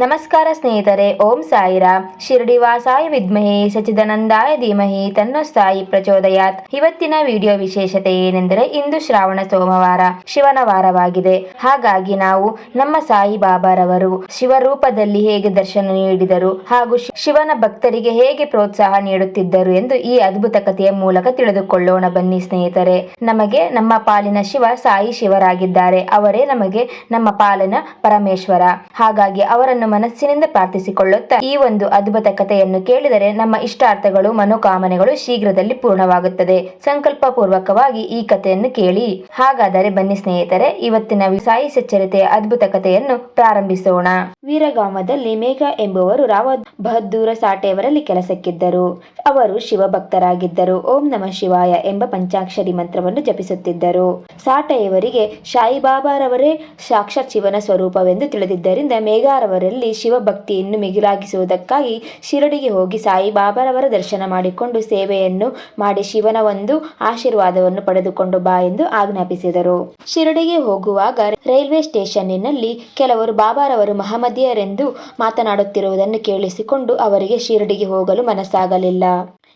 ನಮಸ್ಕಾರ ಸ್ನೇಹಿತರೆ, ಓಂ ಸಾಯಿರಾಮ್. ಶಿರಡಿವಾಸಾಯ ವಿದ್ಮಹೆ ಸಚಿದಾನಂದಾಯ ಧೀಮಹಿ ತನ್ನ ಸಾಯಿ ಪ್ರಚೋದಯಾತ್. ಇವತ್ತಿನ ವಿಡಿಯೋ ವಿಶೇಷತೆ ಏನೆಂದರೆ ಇಂದು ಶ್ರಾವಣ ಸೋಮವಾರ, ಶಿವನ ವಾರವಾಗಿದೆ. ಹಾಗಾಗಿ ನಾವು ನಮ್ಮ ಸಾಯಿ ಬಾಬಾರವರು ಶಿವರೂಪದಲ್ಲಿ ಹೇಗೆ ದರ್ಶನ ನೀಡಿದರು ಹಾಗೂ ಶಿವನ ಭಕ್ತರಿಗೆ ಹೇಗೆ ಪ್ರೋತ್ಸಾಹ ನೀಡುತ್ತಿದ್ದರು ಎಂದು ಈ ಅದ್ಭುತ ಕಥೆಯ ಮೂಲಕ ತಿಳಿದುಕೊಳ್ಳೋಣ ಬನ್ನಿ ಸ್ನೇಹಿತರೆ. ನಮಗೆ ನಮ್ಮ ಪಾಲಿನ ಶಿವ ಸಾಯಿ ಶಿವರಾಗಿದ್ದಾರೆ. ಅವರೇ ನಮಗೆ ನಮ್ಮ ಪಾಲಿನ ಪರಮೇಶ್ವರ. ಹಾಗಾಗಿ ಅವರನ್ನು ಮನಸ್ಸಿನಿಂದ ಪ್ರಾರ್ಥಿಸಿಕೊಳ್ಳುತ್ತಾ ಈ ಒಂದು ಅದ್ಭುತ ಕಥೆಯನ್ನು ಕೇಳಿದರೆ ನಮ್ಮ ಇಷ್ಟಾರ್ಥಗಳು, ಮನೋಕಾಮನೆಗಳು ಶೀಘ್ರದಲ್ಲಿ ಪೂರ್ಣವಾಗುತ್ತದೆ. ಸಂಕಲ್ಪ ಪೂರ್ವಕವಾಗಿ ಈ ಕಥೆಯನ್ನು ಕೇಳಿ. ಹಾಗಾದರೆ ಬನ್ನಿ ಸ್ನೇಹಿತರೆ, ಇವತ್ತಿನ ಸಾಯಿ ಸಚ್ಚರಿತೆಯ ಅದ್ಭುತ ಕಥೆಯನ್ನು ಪ್ರಾರಂಭಿಸೋಣ. ವೀರಗಾಮದಲ್ಲಿ ಮೇಘ ಎಂಬುವರು ರಾವ ಬಹದ್ದೂರ ಸಾಟೆಯವರಲ್ಲಿ ಕೆಲಸಕ್ಕಿದ್ದರು. ಅವರು ಶಿವಭಕ್ತರಾಗಿದ್ದರು. ಓಂ ನಮ ಶಿವಾಯ ಎಂಬ ಪಂಚಾಕ್ಷರಿ ಮಂತ್ರವನ್ನು ಜಪಿಸುತ್ತಿದ್ದರು. ಸಾಟೆಯವರಿಗೆ ಶಾಯಿಬಾಬಾರವರೇ ಸಾಕ್ಷಾತ್ ಶಿವನ ಸ್ವರೂಪವೆಂದು ತಿಳಿದಿದ್ದರಿಂದ ಮೇಘಾರವರಲ್ಲಿ ಶಿವಭಕ್ತಿಯನ್ನು ಮಿಗಿಲಾಗಿಸುವುದಕ್ಕಾಗಿ ಶಿರಡಿಗೆ ಹೋಗಿ ಸಾಯಿಬಾಬಾರವರ ದರ್ಶನ ಮಾಡಿಕೊಂಡು ಸೇವೆಯನ್ನು ಮಾಡಿ ಶಿವನ ಒಂದು ಆಶೀರ್ವಾದವನ್ನು ಪಡೆದುಕೊಂಡು ಬಾ ಎಂದು ಆಜ್ಞಾಪಿಸಿದರು. ಶಿರಡಿಗೆ ಹೋಗುವಾಗ ರೈಲ್ವೆ ಸ್ಟೇಷನ್ನಿನಲ್ಲಿ ಕೆಲವರು ಬಾಬಾರವರು ಮಹಮ್ಮದಿಯರೆಂದು ಮಾತನಾಡುತ್ತಿರುವುದನ್ನು ಕೇಳಿಸಿಕೊಂಡು ಅವರಿಗೆ ಶಿರಡಿಗೆ ಹೋಗಲು ಮನಸ್ಸಾಗಲಿಲ್ಲ.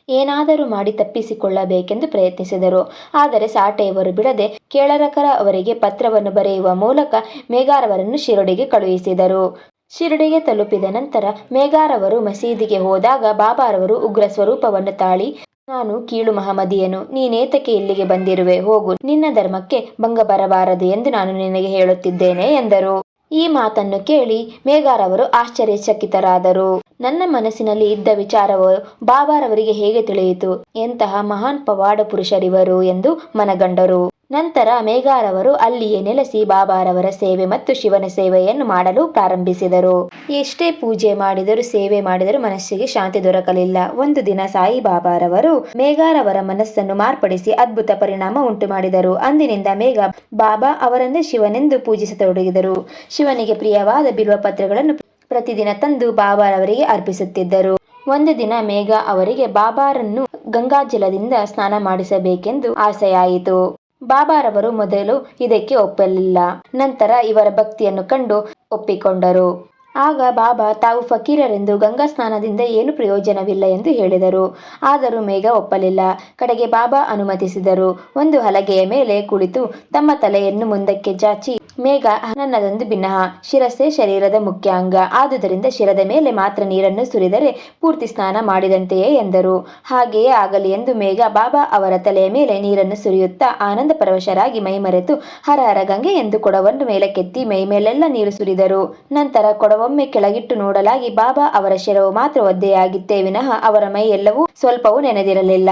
ಏನಾದರೂ ಮಾಡಿ ತಪ್ಪಿಸಿಕೊಳ್ಳಬೇಕೆಂದು ಪ್ರಯತ್ನಿಸಿದರು. ಆದರೆ ಸಾಟೆಯವರು ಬಿಡದೆ ಕೇಳರಕರ ಅವರಿಗೆ ಪತ್ರವನ್ನು ಬರೆಯುವ ಮೂಲಕ ಮೇಘಾರವರನ್ನು ಶಿರಡಿಗೆ ಕಳುಹಿಸಿದರು. ಶಿರಡಿಗೆ ತಲುಪಿದ ನಂತರ ಮೇಘಾರವರು ಮಸೀದಿಗೆ ಹೋದಾಗ ಬಾಬಾರವರು ಉಗ್ರ ಸ್ವರೂಪವನ್ನು ತಾಳಿ, ನಾನು ಕೀಳು ಮಹಮದಿಯನು ನೀನೇತಕ್ಕೆ ಇಲ್ಲಿಗೆ ಬಂದಿರುವೆ? ಹೋಗು, ನಿನ್ನ ಧರ್ಮಕ್ಕೆ ಭಂಗ ಬರಬಾರದು ಎಂದು ನಾನು ನಿನಗೆ ಹೇಳುತ್ತಿದ್ದೇನೆ ಎಂದರು. ಈ ಮಾತನ್ನು ಕೇಳಿ ಮೇಘಾರವರು ಆಶ್ಚರ್ಯಚಕಿತರಾದರು. ನನ್ನ ಮನಸ್ಸಿನಲ್ಲಿ ಇದ್ದ ವಿಚಾರವು ಬಾಬಾರವರಿಗೆ ಹೇಗೆ ತಿಳಿಯಿತು? ಎಂತಹ ಮಹಾನ್ ಪವಾಡ ಪುರುಷರಿವರು ಎಂದು ಮನಗಂಡರು. ನಂತರ ಮೇಘಾರವರು ಅಲ್ಲಿಯೇ ನೆಲೆಸಿ ಬಾಬಾರವರ ಸೇವೆ ಮತ್ತು ಶಿವನ ಸೇವೆಯನ್ನು ಮಾಡಲು ಪ್ರಾರಂಭಿಸಿದರು. ಎಷ್ಟೇ ಪೂಜೆ ಮಾಡಿದರೂ ಸೇವೆ ಮಾಡಿದರೂ ಮನಸ್ಸಿಗೆ ಶಾಂತಿ ದೊರಕಲಿಲ್ಲ. ಒಂದು ದಿನ ಸಾಯಿ ಬಾಬಾರವರು ಮೇಘಾರವರ ಮನಸ್ಸನ್ನು ಮಾರ್ಪಡಿಸಿ ಅದ್ಭುತ ಪರಿಣಾಮ ಉಂಟು ಮಾಡಿದರು ಅಂದಿನಿಂದ ಮೇಘ ಬಾಬಾ ಅವರನ್ನೇ ಶಿವನೆಂದು ಪೂಜಿಸತೊಡಗಿದರು. ಶಿವನಿಗೆ ಪ್ರಿಯವಾದ ಬಿಲ್ವ ಪತ್ರಗಳನ್ನು ಪ್ರತಿದಿನ ತಂದು ಬಾಬಾರವರಿಗೆ ಅರ್ಪಿಸುತ್ತಿದ್ದರು. ಒಂದು ದಿನ ಮೇಘ ಅವರಿಗೆ ಬಾಬಾರನ್ನು ಗಂಗಾಜಲದಿಂದ ಸ್ನಾನ ಮಾಡಿಸಬೇಕೆಂದು ಆಸೆಯಾಯಿತು. ಬಾಬಾರವರು ಮೊದಲು ಇದಕ್ಕೆ ಒಪ್ಪಲಿಲ್ಲ. ನಂತರ ಇವರ ಭಕ್ತಿಯನ್ನು ಕಂಡು ಒಪ್ಪಿಕೊಂಡರು. ಆಗ ಬಾಬಾ ತಾವು ಫಕೀರರೆಂದು ಗಂಗಾ ಸ್ನಾನದಿಂದ ಏನು ಪ್ರಯೋಜನವಿಲ್ಲ ಎಂದು ಹೇಳಿದರು. ಆದರೂ ಮೇಘ ಒಪ್ಪಲಿಲ್ಲ. ಕಡೆಗೆ ಬಾಬಾ ಅನುಮತಿಸಿದರು. ಒಂದು ಹಲಗೆಯ ಮೇಲೆ ಕುಳಿತು ತಮ್ಮ ತಲೆಯನ್ನು ಮುಂದಕ್ಕೆ ಚಾಚಿ ಮೇಘ ನನ್ನದೊಂದು ಭಿನ್ನಹ ಶಿರಸ್ಸೇ ಶರೀರದ ಮುಖ್ಯ ಅಂಗ ಆದುದರಿಂದ ಶಿರದ ಮೇಲೆ ಮಾತ್ರ ನೀರನ್ನು ಸುರಿದರೆ ಪೂರ್ತಿ ಸ್ನಾನ ಮಾಡಿದಂತೆಯೇ ಎಂದರು. ಹಾಗೆಯೇ ಆಗಲಿ ಎಂದು ಮೇಘ ಬಾಬಾ ಅವರ ತಲೆಯ ಮೇಲೆ ನೀರನ್ನು ಸುರಿಯುತ್ತಾ ಆನಂದ ಪರವಶರಾಗಿ ಮೈಮರೆತು ಹರ ಹರ ಗಂಗೆ ಎಂದು ಕೊಡವನ್ನು ಮೇಲಕ್ಕೆತ್ತಿ ಮೈ ಮೇಲೆಲ್ಲ ನೀರು ಸುರಿದರು. ನಂತರ ಕೊಡವೊಮ್ಮೆ ಕೆಳಗಿಟ್ಟು ನೋಡಲಾಗಿ ಬಾಬಾ ಅವರ ಶಿರವು ಮಾತ್ರ ಒದ್ದೆಯಾಗಿತ್ತೇ ವಿನಃ ಅವರ ಮೈ ಎಲ್ಲವೂ ಸ್ವಲ್ಪವೂ ನೆನೆದಿರಲಿಲ್ಲ.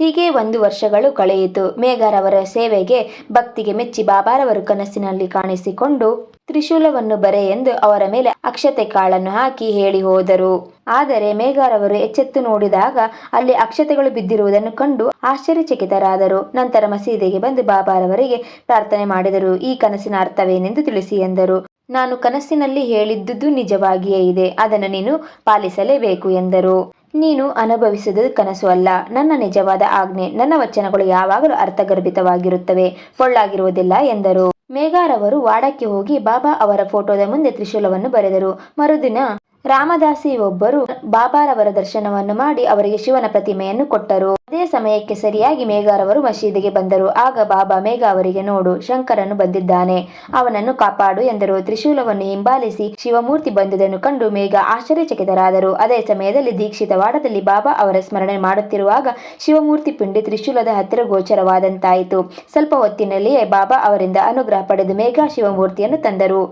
ಹೀಗೆ ಒಂದು ವರ್ಷಗಳು ಕಳೆಯಿತು. ಮೇಘರವರ ಸೇವೆಗೆ ಭಕ್ತಿಗೆ ಮೆಚ್ಚಿ ಬಾಬಾರವರು ಕನಸಿನಲ್ಲಿ ಕಾಣಿಸಿಕೊಂಡು ತ್ರಿಶೂಲವನ್ನು ಬರೆ ಎಂದು ಅವರ ಮೇಲೆ ಅಕ್ಷತೆ ಕಾಳನ್ನು ಹಾಕಿ ಹೇಳಿ ಹೋದರು. ಆದರೆ ಮೇಘಾರವರು ಎಚ್ಚೆತ್ತು ನೋಡಿದಾಗ ಅಲ್ಲಿ ಅಕ್ಷತೆಗಳು ಬಿದ್ದಿರುವುದನ್ನು ಕಂಡು ಆಶ್ಚರ್ಯಚಕಿತರಾದರು. ನಂತರ ಮಸೀದಿಗೆ ಬಂದು ಬಾಬಾರವರಿಗೆ ಪ್ರಾರ್ಥನೆ ಮಾಡಿದರು. ಈ ಕನಸಿನ ಅರ್ಥವೇನೆಂದು ತಿಳಿಸಿ ಎಂದರು. ನಾನು ಕನಸಿನಲ್ಲಿ ಹೇಳಿದ್ದುದು ನಿಜವಾಗಿಯೇ ಇದೆ. ಅದನ್ನು ನೀನು ಪಾಲಿಸಲೇಬೇಕು ಎಂದರು. ನೀನು ಅನುಭವಿಸಿದ ಕನಸು ಅಲ್ಲ. ನನ್ನ ನಿಜವಾದ ಆಜ್ಞೆ, ನನ್ನ ವಚನಗಳು ಯಾವಾಗಲೂ ಅರ್ಥಗರ್ಭಿತವಾಗಿರುತ್ತವೆ. ಪೊಳ್ಳಾಗಿರುವುದಿಲ್ಲ ಎಂದರು. ಮೇಘಾರವರು ವಾಡಕ್ಕೆ ಹೋಗಿ ಬಾಬಾ ಅವರ ಫೋಟೋದ ಮುಂದೆ ತ್ರಿಶೂಲವನ್ನು ಬರೆದರು. ಮರುದಿನ ರಾಮದಾಸಿ ಒಬ್ಬರು ಬಾಬಾರವರ ದರ್ಶನವನ್ನು ಮಾಡಿ ಅವರಿಗೆ ಶಿವನ ಪ್ರತಿಮೆಯನ್ನು ಕೊಟ್ಟರು. ಅದೇ ಸಮಯಕ್ಕೆ ಸರಿಯಾಗಿ ಮೇಘಾರವರು ಮಸೀದಿಗೆ ಬಂದರು. ಆಗ ಬಾಬಾ ಮೇಘ ಅವರಿಗೆ, ನೋಡು, ಶಂಕರನು ಬಂದಿದ್ದಾನೆ. ಅವನನ್ನು ಕಾಪಾಡು ಎಂದರು. ತ್ರಿಶೂಲವನ್ನು ಹಿಂಬಾಲಿಸಿ ಶಿವಮೂರ್ತಿ ಬಂದುದನ್ನು ಕಂಡು ಮೇಘ ಆಶ್ಚರ್ಯಚಕಿತರಾದರು. ಅದೇ ಸಮಯದಲ್ಲಿ ದೀಕ್ಷಿತ ವಾಡದಲ್ಲಿ ಬಾಬಾ ಅವರ ಸ್ಮರಣೆ ಮಾಡುತ್ತಿರುವಾಗ ಶಿವಮೂರ್ತಿ ಪಿಂಡಿ ತ್ರಿಶೂಲದ ಹತ್ತಿರ ಗೋಚರವಾದಂತಾಯಿತು. ಸ್ವಲ್ಪ ಹೊತ್ತಿನಲ್ಲಿಯೇ ಬಾಬಾ ಅವರಿಂದ ಅನುಗ್ರಹ ಪಡೆದು ಮೇಘ ಶಿವಮೂರ್ತಿಯನ್ನು ತಂದರು.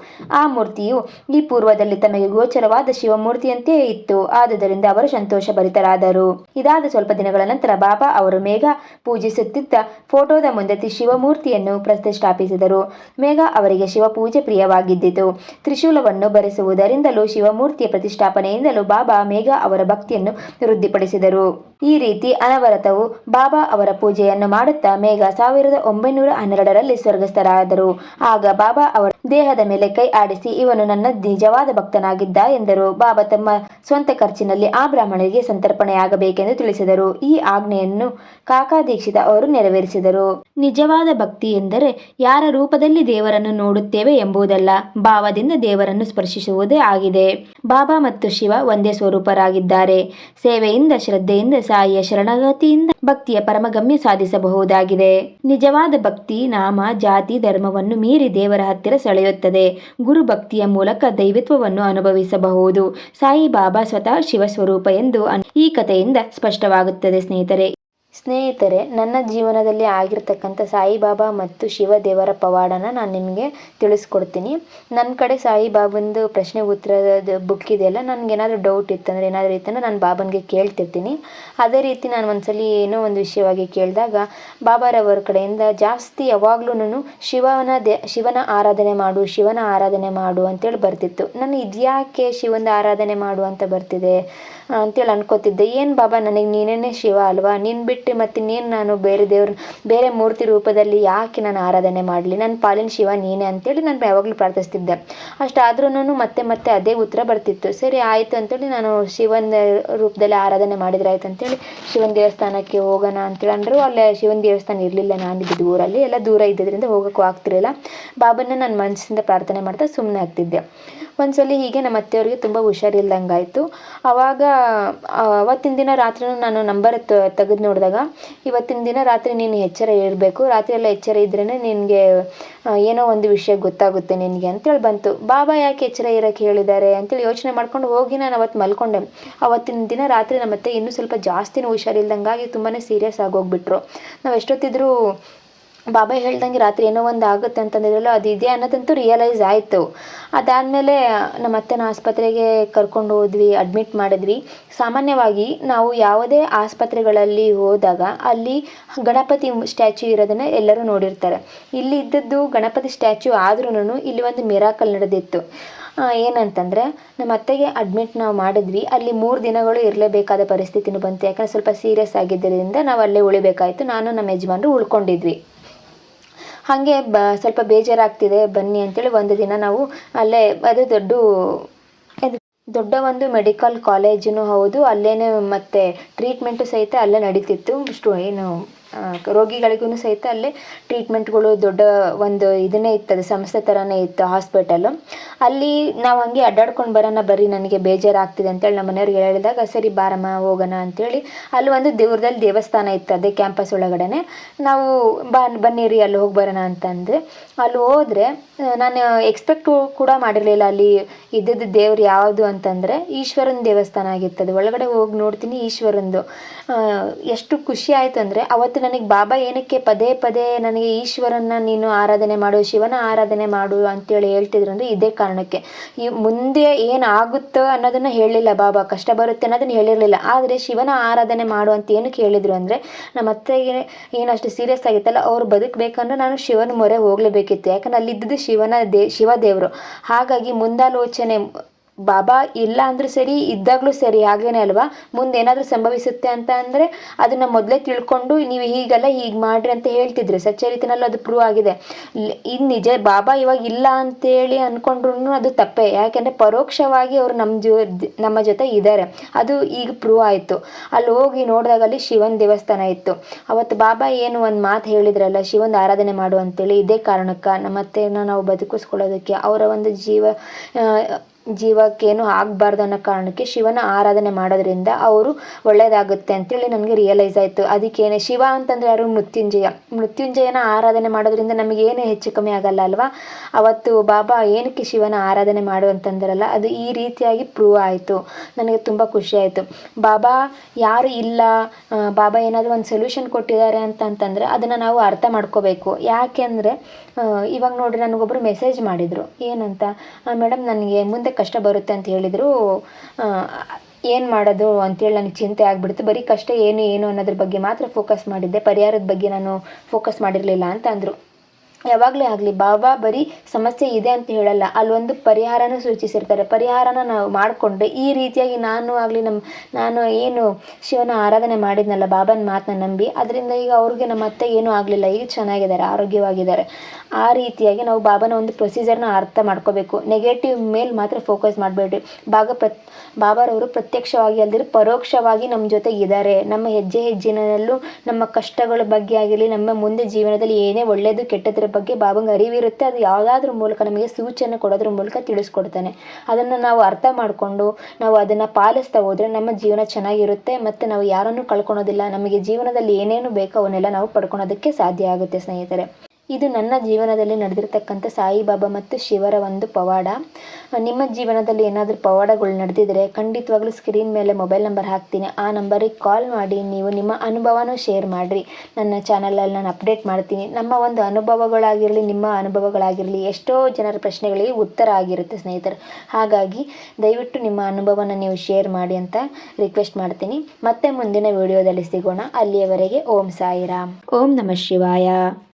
ಆ ಮೂರ್ತಿಯು ಈ ಪೂರ್ವದಲ್ಲಿ ತಮಗೆ ಗೋಚರವಾದ ಶಿವಮೂರ್ತಿಯಂತೆಯೇ ಇತ್ತು. ಆದುದರಿಂದ ಅವರು ಸಂತೋಷ ಭರಿತರಾದರು ಇದಾದ ಸ್ವಲ್ಪ ದಿನಗಳ ನಂತರ ಬಾಬಾ ಅವರು ಮೇಘ ಪೂಜಿಸುತ್ತಿದ್ದ ಫೋಟೋದ ಮುಂದೆತಿ ಶಿವಮೂರ್ತಿಯನ್ನು ಪ್ರತಿಷ್ಠಾಪಿಸಿದರು. ಮೇಘ ಅವರಿಗೆ ಶಿವಪೂಜೆ ಪ್ರಿಯವಾಗಿದ್ದಿತು. ತ್ರಿಶೂಲವನ್ನು ಬರೆಸುವುದರಿಂದಲೂ, ಶಿವಮೂರ್ತಿಯ ಪ್ರತಿಷ್ಠಾಪನೆಯಿಂದಲೂ ಬಾಬಾ ಮೇಘ ಅವರ ಭಕ್ತಿಯನ್ನು ವೃದ್ಧಿಪಡಿಸಿದರು. ಈ ರೀತಿ ಅನವರತವು ಬಾಬಾ ಅವರ ಪೂಜೆಯನ್ನು ಮಾಡುತ್ತಾ ಮೇಘ ಸಾವಿರದ ಒಂಬೈನೂರ ಹನ್ನೆರಡರಲ್ಲಿ ಸ್ವರ್ಗಸ್ಥರಾದರು. ಆಗ ಬಾಬಾ ಅವರ ದೇಹದ ಮೇಲೆ ಕೈ ಆಡಿಸಿ, ಇವನು ನನ್ನ ನಿಜವಾದ ಭಕ್ತನಾಗಿದ್ದ ಎಂದರು. ಬಾಬಾ ತಮ್ಮ ಸ್ವಂತ ಖರ್ಚಿನಲ್ಲಿ ಆ ಬ್ರಾಹ್ಮಣರಿಗೆ ಸಂತರ್ಪಣೆಯಾಗಬೇಕೆಂದು ತಿಳಿಸಿದರು. ಈ ಆಜ್ಞೆಯನ್ನು ಕಾಕಾ ದೀಕ್ಷಿತ ಅವರು ನೆರವೇರಿಸಿದರು. ನಿಜವಾದ ಭಕ್ತಿ ಎಂದರೆ ಯಾರ ರೂಪದಲ್ಲಿ ದೇವರನ್ನು ನೋಡುತ್ತೇವೆ ಎಂಬುದಲ್ಲ, ಭಾವದಿಂದ ದೇವರನ್ನು ಸ್ಪರ್ಶಿಸುವುದೇ ಆಗಿದೆ. ಬಾಬಾ ಮತ್ತು ಶಿವ ಒಂದೇ ಸ್ವರೂಪರಾಗಿದ್ದಾರೆ. ಸೇವೆಯಿಂದ, ಶ್ರದ್ಧೆಯಿಂದ, ಸಾಯಿಯ ಶರಣಗತಿಯಿಂದ ಭಕ್ತಿಯ ಪರಮಗಮ್ಯ ಸಾಧಿಸಬಹುದಾಗಿದೆ. ನಿಜವಾದ ಭಕ್ತಿ, ನಾಮ, ಜಾತಿ, ಧರ್ಮವನ್ನು ಮೀರಿ ದೇವರ ಹತ್ತಿರ ಸೆಳೆಯುತ್ತದೆ. ಗುರು ಭಕ್ತಿಯ ಮೂಲಕ ದೈವತ್ವವನ್ನು ಅನುಭವಿಸಬಹುದು. ಸಾಯಿ ಬಾಬಾ ಸ್ವತಃ ಶಿವ ಸ್ವರೂಪ ಎಂದು ಈ ಕಥೆಯಿಂದ ಸ್ಪಷ್ಟವಾಗುತ್ತದೆ ಸ್ನೇಹಿತರೆ. ಸ್ನೇಹಿತರೆ, ನನ್ನ ಜೀವನದಲ್ಲಿ ಆಗಿರ್ತಕ್ಕಂಥ ಸಾಯಿಬಾಬಾ ಮತ್ತು ಶಿವ ದೇವರ ಪವಾಡನ ನಾನು ನಿಮಗೆ ತಿಳಿಸ್ಕೊಡ್ತೀನಿ. ನನ್ನ ಕಡೆ ಸಾಯಿಬಾಬಂದು ಪ್ರಶ್ನೆ ಉತ್ತರದ ಬುಕ್ ಇದೆಯಲ್ಲ ನನಗೇನಾದರೂ ಡೌಟ್ ಇತ್ತಂದರೆ ಏನಾದರೂ ಇತ್ತಂದರೆ ನಾನು ಬಾಬನಿಗೆ ಕೇಳ್ತಿರ್ತೀನಿ. ಅದೇ ರೀತಿ ನಾನು ಒಂದ್ಸಲಿ ಏನೋ ಒಂದು ವಿಷಯವಾಗಿ ಕೇಳಿದಾಗ, ಬಾಬಾರವರ ಕಡೆಯಿಂದ ಜಾಸ್ತಿ ಯಾವಾಗ್ಲೂ ಶಿವನ ದೇ, ಶಿವನ ಆರಾಧನೆ ಮಾಡು, ಶಿವನ ಆರಾಧನೆ ಮಾಡು ಅಂತೇಳಿ ಬರ್ತಿತ್ತು. ನಾನು ಇದ್ಯಾಕೆ ಶಿವನ ಆರಾಧನೆ ಮಾಡು ಅಂತ ಬರ್ತಿದೆ ಅಂತೇಳಿ ಅನ್ಕೋತಿದ್ದೆ. ಏನು ಬಾಬಾ, ನನಗೆ ನೀನೇನೇ ಶಿವ ಅಲ್ವಾ? ನೀನು ಬಿಟ್ಟು ಮತ್ತೆ ನೀನು ನಾನು ಬೇರೆ ದೇವ್ರ, ಬೇರೆ ಮೂರ್ತಿ ರೂಪದಲ್ಲಿ ಯಾಕೆ ನಾನು ಆರಾಧನೆ ಮಾಡಲಿ? ನನ್ನ ಪಾಲಿನ ಶಿವ ನೀನೇ ಅಂತೇಳಿ ನಾನು ಯಾವಾಗಲೂ ಪ್ರಾರ್ಥಿಸ್ತಿದ್ದೆ. ಅಷ್ಟಾದ್ರೂ ಮತ್ತೆ ಮತ್ತೆ ಅದೇ ಉತ್ತರ ಬರ್ತಿತ್ತು. ಸರಿ, ಆಯಿತು ಅಂತೇಳಿ ನಾನು ಶಿವನ ರೂಪದಲ್ಲಿ ಆರಾಧನೆ ಮಾಡಿದ್ರೆ ಆಯ್ತು ಅಂತೇಳಿ ಶಿವನ ದೇವಸ್ಥಾನಕ್ಕೆ ಹೋಗೋಣ ಅಂತೇಳಿ ಅಂದರು. ಅಲ್ಲೇ ಶಿವನ ದೇವಸ್ಥಾನ ಇರಲಿಲ್ಲ ನಾನಿದ್ದಿದ್ದು ಊರಲ್ಲಿ. ಎಲ್ಲ ದೂರ ಇದ್ದಿದ್ದರಿಂದ ಹೋಗೋಕ್ಕೂ ಆಗ್ತಿರಲಿಲ್ಲ. ಬಾಬನ್ನ ನಾನು ಮನಸ್ಸಿಂದ ಪ್ರಾರ್ಥನೆ ಮಾಡ್ತಾ ಸುಮ್ಮನೆ ಆಗ್ತಿದ್ದೆ. ಒಂದ್ಸಲಿ ಹೀಗೆ ನಮ್ಮ ಅತ್ತೆಯವ್ರಿಗೆ ತುಂಬ ಹುಷಾರಿಲ್ದಂಗಾಯಿತು. ಆವಾಗ ಅವತ್ತಿನ ದಿನ ರಾತ್ರಿನೂ ನಾನು ನಂಬರ್ ತೆಗೆದು ನೋಡಿದಾಗ ಇವತ್ತಿನ ದಿನ ರಾತ್ರಿ ನೀನು ಎಚ್ಚರ ಇರಬೇಕು. ರಾತ್ರಿ ಎಲ್ಲ ಎಚ್ಚರ ಇದ್ರೇ ನಿನಗೆ ಏನೋ ಒಂದು ವಿಷಯ ಗೊತ್ತಾಗುತ್ತೆ ನಿನಗೆ. ಅಂತೇಳಿ ಬಂತು. ಬಾಬಾ ಯಾಕೆ ಎಚ್ಚರ ಇರೋಕ್ಕೆ ಹೇಳಿದ್ದಾರೆ? ಅಂತೇಳಿ ಯೋಚನೆ ಮಾಡ್ಕೊಂಡು ಹೋಗಿ ನಾನು ಅವತ್ತು ಮಲ್ಕೊಂಡೆ. ಅವತ್ತಿನ ದಿನ ರಾತ್ರಿ ನಮ್ಮ ಅತ್ತೆ ಇನ್ನೂ ಸ್ವಲ್ಪ ಜಾಸ್ತಿನೂ ಹುಷಾರಿಲ್ದಂಗಾಗಿ ತುಂಬಾ ಸೀರಿಯಸ್ ಆಗೋಗ್ಬಿಟ್ರು ನಾವು ಎಷ್ಟೊತ್ತಿದ್ರೂ ಬಾಬಾ ಹೇಳ್ದಂಗೆ ರಾತ್ರಿ ಏನೋ ಒಂದು ಆಗುತ್ತೆ ಅಂತಂದಿದ್ರಲ್ಲ, ಅದು ಇದೆ ಅನ್ನೋದಂತೂ ರಿಯಲೈಸ್ ಆಯಿತು. ಅದಾದಮೇಲೆ ನಮ್ಮ ಅತ್ತೆನ ಆಸ್ಪತ್ರೆಗೆ ಕರ್ಕೊಂಡು ಹೋದ್ವಿ ಅಡ್ಮಿಟ್ ಮಾಡಿದ್ವಿ. ಸಾಮಾನ್ಯವಾಗಿ ನಾವು ಯಾವುದೇ ಆಸ್ಪತ್ರೆಗಳಲ್ಲಿ ಹೋದಾಗ ಅಲ್ಲಿ ಗಣಪತಿ ಸ್ಟ್ಯಾಚ್ಯೂ ಇರೋದನ್ನು ಎಲ್ಲರೂ ನೋಡಿರ್ತಾರೆ. ಇಲ್ಲಿ ಇದ್ದದ್ದು ಗಣಪತಿ ಸ್ಟ್ಯಾಚ್ಯೂ ಆದ್ರೂ ಇಲ್ಲಿ ಒಂದು ಮಿರಾಕಲ್ ನಡೆದಿತ್ತು. ಏನಂತಂದರೆ, ನಮ್ಮ ಅತ್ತೆಗೆ ಅಡ್ಮಿಟ್ ನಾವು ಮಾಡಿದ್ವಿ. ಅಲ್ಲಿ ಮೂರು ದಿನಗಳು ಇರಲೇಬೇಕಾದ ಪರಿಸ್ಥಿತಿನೂ ಬಂತು. ಯಾಕಂದರೆ ಸ್ವಲ್ಪ ಸೀರಿಯಸ್ ಆಗಿದ್ದರಿಂದ ನಾವು ಅಲ್ಲೇ ಉಳಿಬೇಕಾಯಿತು. ನಾನು ನಮ್ಮ ಯಜಮಾನರು ಉಳ್ಕೊಂಡಿದ್ವಿ. ಹಾಗೆ ಬ, ಸ್ವಲ್ಪ ಬೇಜಾರಾಗ್ತಿದೆ, ಬನ್ನಿ ಅಂತೇಳಿ ಒಂದು ದಿನ ನಾವು ಅಲ್ಲೇ, ಅದು ದೊಡ್ಡ ದೊಡ್ಡ ಒಂದು ಮೆಡಿಕಲ್ ಕಾಲೇಜೂ ಹೌದು. ಅಲ್ಲೇ ಮತ್ತೆ ಟ್ರೀಟ್ಮೆಂಟು ಸಹಿತ ಅಲ್ಲೇ ನಡೀತಿತ್ತು. ಇಷ್ಟು ಏನು ರೋಗಿಗಳಿಗೂ ಸಹಿತ ಅಲ್ಲಿ ಟ್ರೀಟ್ಮೆಂಟ್ಗಳು ದೊಡ್ಡ ಒಂದು ಇದನ್ನೇ ಇತ್ತು, ಅದು ಸಂಸ್ಥೆ ಥರನೇ ಇತ್ತು ಹಾಸ್ಪಿಟಲು ಅಲ್ಲಿ ನಾವು ಹಂಗೆ ಅಡ್ಡಾಡ್ಕೊಂಡು ಬರೋಣ ಬರ್ರಿ, ನನಗೆ ಬೇಜಾರಾಗ್ತಿದೆ ಅಂತೇಳಿ ನಮ್ಮ ಮನೆಯವ್ರಿಗೆ ಹೇಳಿದಾಗ, ಸರಿ ಬಾರಮ್ಮ, ಹೋಗೋಣ ಅಂತೇಳಿ ಅಲ್ಲಿ ಒಂದು ದೇವ್ರದಲ್ಲಿ ದೇವಸ್ಥಾನ ಇತ್ತು, ಅದೇ ಕ್ಯಾಂಪಸ್ ಒಳಗಡೆ ನಾವು ಬಾ ಬನ್ನಿರಿ ಅಲ್ಲಿ ಹೋಗಿ ಬರೋಣ ಅಂತಂದರೆ ಅಲ್ಲಿ ಹೋದರೆ ನಾನು ಎಕ್ಸ್ಪೆಕ್ಟ್ ಕೂಡ ಮಾಡಿರಲಿಲ್ಲ ಅಲ್ಲಿ ಇದ್ದದ್ದು ದೇವ್ರು ಯಾವುದು ಅಂತಂದರೆ ಈಶ್ವರನ ದೇವಸ್ಥಾನ ಆಗಿತ್ತು ಅದು ಒಳಗಡೆ ಹೋಗಿ ನೋಡ್ತೀನಿ ಈಶ್ವರಂದು. ಎಷ್ಟು ಖುಷಿ ಆಯಿತು ಅಂದರೆ ಅವತ್ತು ನನಗೆ ಬಾಬಾ ಏನಕ್ಕೆ ಪದೇ ಪದೇ ನನಗೆ ಈಶ್ವರನ ನೀನು ಆರಾಧನೆ ಮಾಡು, ಶಿವನ ಆರಾಧನೆ ಮಾಡು ಅಂತೇಳಿ ಹೇಳ್ತಿದ್ರು ಅಂದರೆ ಇದೇ ಕಾರಣಕ್ಕೆ. ಈ ಮುಂದೆ ಏನಾಗುತ್ತೋ ಅನ್ನೋದನ್ನು ಹೇಳಲಿಲ್ಲ ಬಾಬಾ. ಕಷ್ಟ ಬರುತ್ತೆ ಅನ್ನೋದನ್ನು ಹೇಳಿರಲಿಲ್ಲ. ಆದರೆ ಶಿವನ ಆರಾಧನೆ ಮಾಡು ಅಂತ ಏನಕ್ಕೆ ಹೇಳಿದರು ಅಂದರೆ, ನಮ್ಮ ಅತ್ತೆಗೆ ಏನಷ್ಟು ಸೀರಿಯಸ್ ಆಗಿತ್ತಲ್ಲ, ಅವ್ರು ಬದುಕಬೇಕಂದ್ರೆ ನಾನು ಶಿವನ ಮೊರೆ ಹೋಗಲೇಬೇಕಿತ್ತು. ಯಾಕಂದ್ರೆ ಅಲ್ಲಿದ್ದು ಶಿವನ ದೇ ಶಿವ ದೇವರು ಹಾಗಾಗಿ ಮುಂದಾಲೋಚನೆ ಬಾಬಾ ಇಲ್ಲ ಅಂದರೂ ಸರಿ, ಇದ್ದಾಗಲೂ ಸರಿ, ಹಾಗೇನೆ ಅಲ್ವಾ? ಮುಂದೆ ಏನಾದರೂ ಸಂಭವಿಸುತ್ತೆ ಅಂತ ಅಂದರೆ ಅದನ್ನು ಮೊದಲೇ ತಿಳ್ಕೊಂಡು ನೀವು ಹೀಗಲ್ಲ ಹೀಗೆ ಮಾಡ್ರಿ ಅಂತ ಹೇಳ್ತಿದ್ರು ಸಚ್ಚರಿತಿನಲ್ಲಿ ಅದು ಪ್ರೂವ್ ಆಗಿದೆ. ಇದು ನಿಜ ಬಾಬಾ ಇವಾಗ ಇಲ್ಲ ಅಂತೇಳಿ ಅಂದ್ಕೊಂಡ್ರು ಅದು ತಪ್ಪೇ. ಯಾಕೆಂದರೆ ಪರೋಕ್ಷವಾಗಿ ಅವರು ನಮ್ಮ ನಮ್ಮ ಜೊತೆ ಇದ್ದಾರೆ ಅದು ಈಗ ಪ್ರೂವ್ ಆಯಿತು. ಅಲ್ಲಿ ಹೋಗಿ ನೋಡಿದಾಗ ಅಲ್ಲಿ ಶಿವನ ದೇವಸ್ಥಾನ ಇತ್ತು. ಅವತ್ತು ಬಾಬಾ ಏನು ಒಂದು ಮಾತು ಹೇಳಿದ್ರಲ್ಲ, ಶಿವನ ಆರಾಧನೆ ಮಾಡು ಅಂತೇಳಿ, ಇದೇ ಕಾರಣಕ್ಕೆ ನಮ್ಮ ನಾವು ಬದುಕಿಸ್ಕೊಳ್ಳೋದಕ್ಕೆ ಅವರ ಒಂದು ಜೀವ ಜೀವಕ್ಕೇನು ಆಗಬಾರ್ದು ಅನ್ನೋ ಕಾರಣಕ್ಕೆ ಶಿವನ ಆರಾಧನೆ ಮಾಡೋದ್ರಿಂದ ಅವರು ಒಳ್ಳೆಯದಾಗುತ್ತೆ ಅಂತೇಳಿ ನನಗೆ ರಿಯಲೈಸ್ ಆಯಿತು. ಅದಕ್ಕೇನೆ ಶಿವ ಅಂತಂದರೆ ಯಾರು? ಮೃತ್ಯುಂಜಯ. ಮೃತ್ಯುಂಜಯನ ಆರಾಧನೆ ಮಾಡೋದ್ರಿಂದ ನಮಗೇನು ಹೆಚ್ಚು ಕಮ್ಮಿ ಆಗಲ್ಲ ಅಲ್ವಾ? ಅವತ್ತು ಬಾಬಾ ಏನಕ್ಕೆ ಶಿವನ ಆರಾಧನೆ ಮಾಡು ಅಂತಂದ್ರಲ್ಲ, ಅದು ಈ ರೀತಿಯಾಗಿ ಪ್ರೂವ್ ಆಯಿತು. ನನಗೆ ತುಂಬ ಖುಷಿ ಆಯಿತು. ಬಾಬಾ ಯಾರು ಇಲ್ಲ ಬಾಬಾ ಏನಾದರೂ ಒಂದು ಸೊಲ್ಯೂಷನ್ ಕೊಟ್ಟಿದ್ದಾರೆ ಅಂತ ಅಂತಂದರೆ ಅದನ್ನು ನಾವು ಅರ್ಥ ಮಾಡ್ಕೋಬೇಕು. ಯಾಕೆಂದರೆ ಇವಾಗ ನೋಡ್ರಿ ನನಗೊಬ್ಬರು ಮೆಸೇಜ್ ಮಾಡಿದರು. ಏನಂತ? ಮೇಡಮ್ ನನಗೆ ಮುಂದೆ ಕಷ್ಟ ಬರುತ್ತೆ ಅಂತ ಹೇಳಿದರು. ಏನು ಮಾಡೋದು ಅಂತೇಳಿ ನನಗೆ ಚಿಂತೆ ಆಗಿಬಿಡ್ತು. ಬರೀ ಕಷ್ಟ ಏನು ಏನು ಅನ್ನೋದ್ರ ಬಗ್ಗೆ ಮಾತ್ರ ಫೋಕಸ್ ಮಾಡಿದ್ದೆ. ಪರಿಹಾರದ ಬಗ್ಗೆ ನಾನು ಫೋಕಸ್ ಮಾಡಿರಲಿಲ್ಲ ಅಂತ ಅಂದರು. ಯಾವಾಗಲೇ ಆಗಲಿ ಬಾಬಾ ಬರೀ ಸಮಸ್ಯೆ ಇದೆ ಅಂತ ಹೇಳಲ್ಲ. ಅಲ್ಲೊಂದು ಪರಿಹಾರನೂ ಸೂಚಿಸಿರ್ತಾರೆ. ಪರಿಹಾರನ ನಾವು ಮಾಡಿಕೊಂಡು ಈ ರೀತಿಯಾಗಿ ನಾನು ಆಗಲಿ ನಮ್ಮ ನಾನು ಏನು ಶಿವನ ಆರಾಧನೆ ಮಾಡಿದ್ನಲ್ಲ, ಬಾಬನ ಮಾತನ್ನ ನಂಬಿ, ಅದರಿಂದ ಈಗ ಅವ್ರಿಗೆ ನಮ್ಮ ಅತ್ತೆ ಏನೂ ಆಗಲಿಲ್ಲ. ಈಗ ಚೆನ್ನಾಗಿದ್ದಾರೆ, ಆರೋಗ್ಯವಾಗಿದ್ದಾರೆ. ಆ ರೀತಿಯಾಗಿ ನಾವು ಬಾಬನ ಒಂದು ಪ್ರೊಸೀಜರ್ನ ಅರ್ಥ ಮಾಡ್ಕೋಬೇಕು. ನೆಗೆಟಿವ್ ಮೇಲೆ ಮಾತ್ರ ಫೋಕಸ್ ಮಾಡಬೇಡ್ರಿ. ಬಾಗ ಪ್ರತ್, ಬಾಬಾರವರು ಪ್ರತ್ಯಕ್ಷವಾಗಿ ಅಲ್ದಿರ ಪರೋಕ್ಷವಾಗಿ ನಮ್ಮ ಜೊತೆ ಇದ್ದಾರೆ ನಮ್ಮ ಹೆಜ್ಜೆ ಹೆಜ್ಜಿನಲ್ಲೂ ನಮ್ಮ ಕಷ್ಟಗಳ ಬಗ್ಗೆ ಆಗಿರಲಿ ನಮ್ಮ ಮುಂದೆ ಜೀವನದಲ್ಲಿ ಏನೇ ಒಳ್ಳೆಯದು ಕೆಟ್ಟದ್ರ ಬಗ್ಗೆ ಬಾಬಂಗೆ ಅರಿವಿರುತ್ತೆ. ಅದು ಯಾವುದಾದ್ರ ಮೂಲಕ ನಮಗೆ ಸೂಚನೆ ಕೊಡೋದ್ರ ಮೂಲಕ ತಿಳಿಸ್ಕೊಡ್ತಾನೆ. ಅದನ್ನು ನಾವು ಅರ್ಥ ಮಾಡಿಕೊಂಡು ನಾವು ಅದನ್ನು ಪಾಲಿಸ್ತಾ ಹೋದರೆ ನಮ್ಮ ಜೀವನ ಚೆನ್ನಾಗಿರುತ್ತೆ. ಮತ್ತು ನಾವು ಯಾರನ್ನೂ ಕಳ್ಕೊಳೋದಿಲ್ಲ. ನಮಗೆ ಜೀವನದಲ್ಲಿ ಏನೇನು ಬೇಕೋ ಅವನ್ನೆಲ್ಲ ನಾವು ಪಡ್ಕೊಳೋದಕ್ಕೆ ಸಾಧ್ಯ ಆಗುತ್ತೆ ಸ್ನೇಹಿತರೆ. ಇದು ನನ್ನ ಜೀವನದಲ್ಲಿ ನಡೆದಿರ್ತಕ್ಕಂಥ ಸಾಯಿಬಾಬಾ ಮತ್ತು ಶಿವರ ಒಂದು ಪವಾಡ. ನಿಮ್ಮ ಜೀವನದಲ್ಲಿ ಏನಾದರೂ ಪವಾಡಗಳು ನಡೆದಿದ್ರೆ ಖಂಡಿತವಾಗ್ಲೂ ಸ್ಕ್ರೀನ್ ಮೇಲೆ ಮೊಬೈಲ್ ನಂಬರ್ ಹಾಕ್ತೀನಿ. ಆ ನಂಬರಿಗೆ ಕಾಲ್ ಮಾಡಿ, ನೀವು ನಿಮ್ಮ ಅನುಭವನೂ ಶೇರ್ ಮಾಡಿರಿ. ನನ್ನ ಚಾನಲಲ್ಲಿ ನಾನು ಅಪ್ಡೇಟ್ ಮಾಡ್ತೀನಿ. ನಮ್ಮ ಒಂದು ಅನುಭವಗಳಾಗಿರಲಿ, ನಿಮ್ಮ ಅನುಭವಗಳಾಗಿರಲಿ, ಎಷ್ಟೋ ಜನರ ಪ್ರಶ್ನೆಗಳಿಗೆ ಉತ್ತರ ಆಗಿರುತ್ತೆ ಸ್ನೇಹಿತರು. ಹಾಗಾಗಿ ದಯವಿಟ್ಟು ನಿಮ್ಮ ಅನುಭವನ ನೀವು ಶೇರ್ ಮಾಡಿ ಅಂತ ರಿಕ್ವೆಸ್ಟ್ ಮಾಡ್ತೀನಿ. ಮತ್ತೆ ಮುಂದಿನ ವಿಡಿಯೋದಲ್ಲಿ ಸಿಗೋಣ. ಅಲ್ಲಿಯವರೆಗೆ ಓಂ ಸಾಯಿರಾಮ್. ಓಂ ನಮಃ ಶಿವಾಯ.